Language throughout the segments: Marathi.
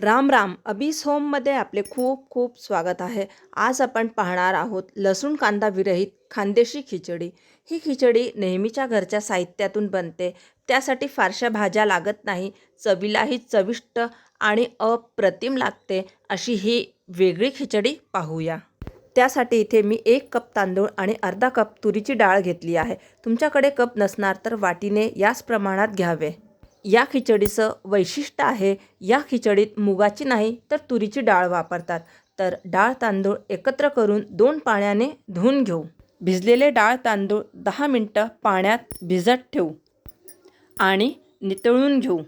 राम राम. अबीस होममध्ये आपले खूप खूप स्वागत आहे. आज आपण पाहणार आहोत लसूण कांदा विरहित खानदेशी खिचडी. ही खिचडी नेहमीच्या घरच्या साहित्यातून बनते. त्यासाठी फारशा भाज्या लागत नाही. चवीलाही चविष्ट आणि अप्रतिम लागते. अशी ही वेगळी खिचडी पाहूया. त्यासाठी इथे मी एक कप तांदूळ आणि अर्धा कप तुरीची डाळ घेतली आहे. तुमच्याकडे कप नसणार तर वाटीने याच प्रमाणात घ्यावे. या खिचडीचं वैशिष्ट्य आहे या खिचडीत मुगाची नाही तर तुरीची डाळ वापरतात. तर डाळ तांदूळ एकत्र करून दोन पाण्याने धुवून घेऊ. भिजलेले डाळ तांदूळ दहा मिनटं पाण्यात भिजत ठेवू आणि नितळून घेऊ.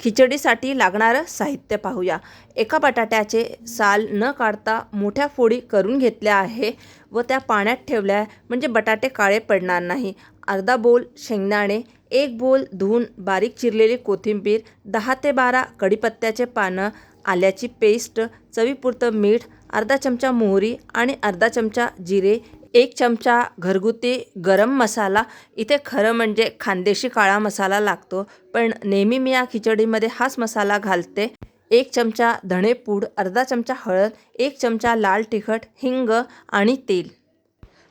खिचडीसाठी लागणारं साहित्य पाहूया. एका बटाट्याचे साल न काढता मोठ्या फोडी करून घेतल्या आहे व त्या पाण्यात ठेवल्या म्हणजे बटाटे काळे पडणार नाही. अर्धा बोल शेंगदाणे एक बोल धुवून बारीक चिरलेली कोथिंबीर दहा ते बारा कढीपत्त्याचे पानं आल्याची पेस्ट चवीपुरतं मीठ अर्धा चमचा मोहरी आणि अर्धा चमचा जिरे एक चमचा घरगुती गरम मसाला. इथे खरं म्हणजे खानदेशी काळा मसाला लागतो पण नेहमी मी या खिचडीमध्ये हाच मसाला घालते. एक चमचा धणेपूड अर्धा चमचा हळद एक चमचा लाल तिखट हिंग आणि तेल.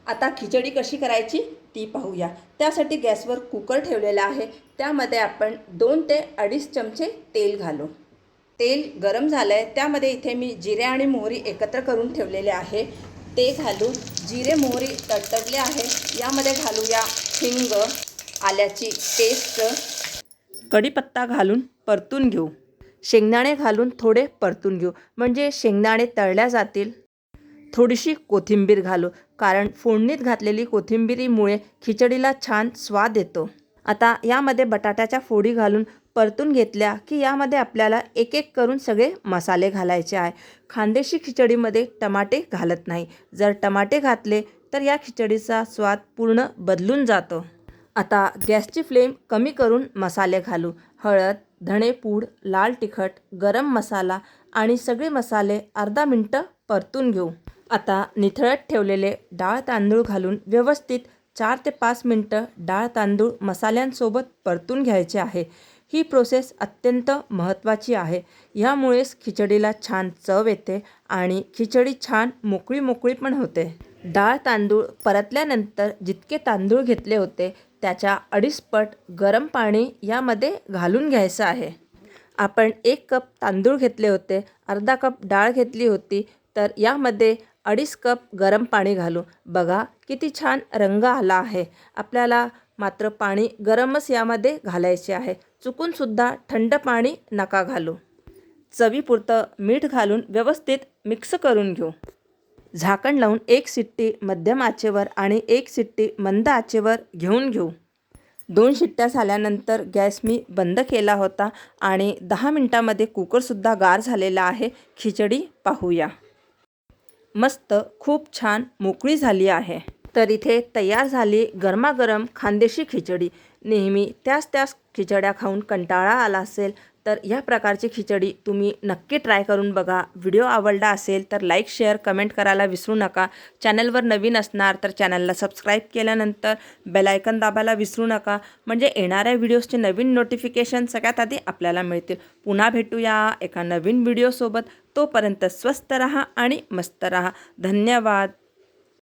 आता खिचडी कशी करायची? ती पाहूया. त्यासाठी गॅसवर कुकर ठेवलेला आहे. त्यामध्ये आपण दोन ते अडीच चमचे तेल घालू. तेल गरम झालं आहे त्यामध्ये इथे मी जिरे आणि मोहरी एकत्र करून ठेवलेले आहे. ते घालून जिरे मोहरी तडतडले आहे. यामध्ये घालूया हिंग आल्याची पेस्ट. कढीपत्ता घालून परतून घेऊ. शेंगदाणे घालून थोडे परतून घेऊ. म्हणजे शेंगदाणे तळल्या जातील. थोडीशी कोथिंबीर घालू. कारण फोडणीत घातलेली कोथिंबिरीमुळे खिचडीला छान स्वाद येतो. आता यामध्ये बटाट्याच्या फोडी घालून परतून घेतल्या की यामध्ये आपल्याला एक एक करून सगळे मसाले घालायचे आहे. खानदेशी खिचडीमध्ये टमाटे घालत नाही. जर टमाटे घातले तर या खिचडीचा स्वाद पूर्ण बदलून जातो. आता गॅसची फ्लेम कमी करून मसाले घालू. हळद धणेपूड लाल तिखट गरम मसाला आणि सगळे मसाले अर्धा मिनटं परतून घेऊ. आता निथळत ठेवलेले डाळ तांदूळ घालून व्यवस्थित चार ते पाच मिनटं डाळ तांदूळ मसाल्यांसोबत परतून घ्यायचे आहे. ही प्रोसेस अत्यंत महत्त्वाची आहे. ह्यामुळेच खिचडीला छान चव येते आणि खिचडी छान मोकळी मोकळी पण होते. डाळ तांदूळ परतल्यानंतर जितके तांदूळ घेतले होते त्याच्या अडीच पट गरम पाणी यामध्ये घालून घ्यायचं आहे. आपण एक कप तांदूळ घेतले होते अर्धा कप डाळ घेतली होती तर यामध्ये अडीच कप गरम पाणी घालू बघा किती छान रंग आला आहे. आपल्याला मात्र पाणी गरमच यामध्ये घालायचे आहे. चुकूनसुद्धा थंड पाणी नका घालू. चवीपुरतं मीठ घालून व्यवस्थित मिक्स करून घेऊ. झाकण लावून एक सिट्टी मध्यम आचेवर आणि एक सिट्टी मंद आचेवर घेऊन घेऊ. दोन शिट्ट्या झाल्यानंतर गॅस मी बंद केला होता आणि दहा मिनटामध्ये कुकरसुद्धा गार झालेला आहे. खिचडी पाहूया. मस्त खूप छान मोकळी झाली आहे. तर इथे तयार झाली गरमागरम खानदेशी खिचडी. नेहमी त्याच त्याच खिचड्या खाऊन कंटाळा आला असेल तर ह्या प्रकारची खिचडी तुम्ही नक्की ट्राय करून बघा. व्हिडिओ आवडला असेल तर लाईक शेअर कमेंट करायला विसरू नका. चॅनलवर नवीन असणार तर चॅनलला सबस्क्राईब केल्यानंतर बेलायकन दाबायला विसरू नका. म्हणजे येणाऱ्या व्हिडिओजचे नवीन नोटिफिकेशन सगळ्यात आधी आपल्याला मिळतील. पुन्हा भेटूया एका नवीन व्हिडिओसोबत. तोपर्यंत स्वस्त रहा आणि मस्त रहा. धन्यवाद.